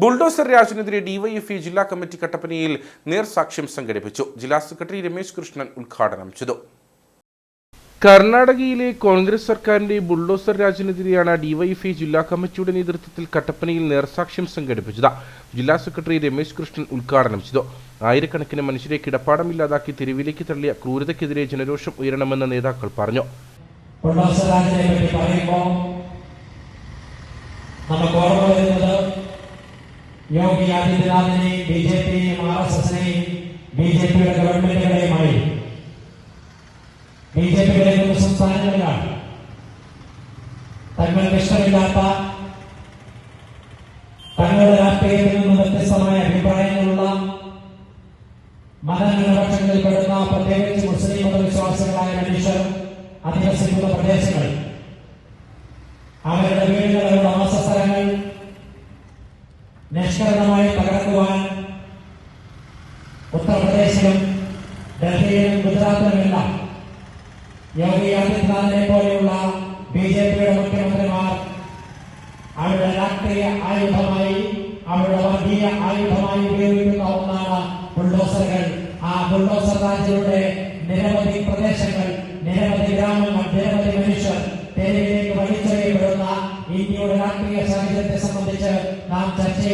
Bulldozer രാജിനെതിരെ DYFI ജില്ലാ committee കട്ടപ്പനയിൽ നേർസാക്ഷ്യം സംഘടിപ്പിച്ചു. ജില്ലാ സെക്രട്ടറി രമേശ് കൃഷ്ണൻ ഉദ്ഘാടനം ചെയ്തു. കർണാടകയിലെ കോൺഗ്രസ് സർക്കാരിന്റെ ബുൾഡോസർ രാജിനെതിരെയാണ് ഡിവൈഎഫ്ഐ ജില്ലാ കമ്മിറ്റിയുടെ നേതൃത്വത്തിൽ കട്ടപ്പനയിൽ നേർസാക്ഷ്യം സംഘടിപ്പിച്ചത്. ജില്ലാ സെക്രട്ടറി രമേശ് കൃഷ്ണൻ ഉദ്ഘാടനം ചെയ്തു. ആയിരക്കണക്കിന് മനുഷ്യരെ കിടപ്പാടമില്ലാതാക്കി തെരുവിലേക്ക് തള്ളിയ ക്രൂരതയ്ക്കെതിരെ ജനരോഷം ഉയരണമെന്ന് നേതാക്കൾ പറഞ്ഞു. ബുൾഡോസറാജിനെ പറ്റി പറയുമ്പോൾ നമുക്ക് ഓർമ്മ വരുന്നത് യോഗി ആദിത്യനാഥിനെയും ബി ജെ പിയെയും ആർ എസ് എസിനെയും ബി ജെ പിയുടെ ഗവൺമെന്റുകളെയുമായി. ബി ജെ പിയുടെ മൂന്ന് സംസ്ഥാനങ്ങളിലാണ്. തങ്ങൾക്ക് ഇഷ്ടമില്ലാത്ത തങ്ങളുടെ രാഷ്ട്രീയത്തിൽ നിന്ന് വ്യത്യസ്തമായ അഭിപ്രായങ്ങളുള്ള മതന്യൂനപക്ഷങ്ങളിൽ പെടുന്ന പ്രത്യേകിച്ച് മുസ്ലിം മതവിശ്വാസികളായ മനുഷ്യർ അധിവസിക്കുന്ന പ്രദേശങ്ങൾ. അവരുടെ വീടുകൾ അവരുടെ വാസസ്ഥലങ്ങൾ നിഷ്കരണമായി തകർക്കുവാൻ ഉത്തർപ്രദേശിലും ഡൽഹിയിലും ഗുജറാത്തിലുമെല്ലാം യോഗി ആദിത്യനാഥിനെ പോലെയുള്ള ബി ജെ പിയുടെ മുഖ്യമന്ത്രിമാർ അവരുടെ രാഷ്ട്രീയ ആയുധമായി അവരുടെ വർഗീയ ആയുധമായി ഉപയോഗിക്കുന്ന ഒന്നാണ് ബുൾഡോസറുകൾ ആ ബുൾഡോസർ രാജ്യങ്ങളുടെ നിരവധി പ്രദേശങ്ങൾ നിരവധി ഗ്രാമങ്ങൾ നിരവധി മനുഷ്യർ തെരുവിലേക്ക് വലിച്ചെറിയപ്പെടുന്ന നാം ചർച്ച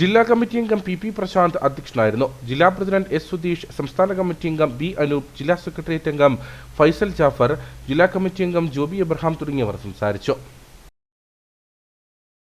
ജില്ലാ കമ്മിറ്റി അംഗം പി പി പ്രശാന്ത് അധ്യക്ഷനായിരുന്നു. ജില്ലാ പ്രസിഡന്റ് എസ് സുധീഷ് സംസ്ഥാന കമ്മിറ്റി അംഗം ബി അനൂപ് ജില്ലാ സെക്രട്ടേറിയറ്റ് അംഗം ഫൈസൽ ജാഫർ ജില്ലാ കമ്മിറ്റി അംഗം ജോബി എബ്രഹാം തുടങ്ങിയവർ സംസാരിച്ചു.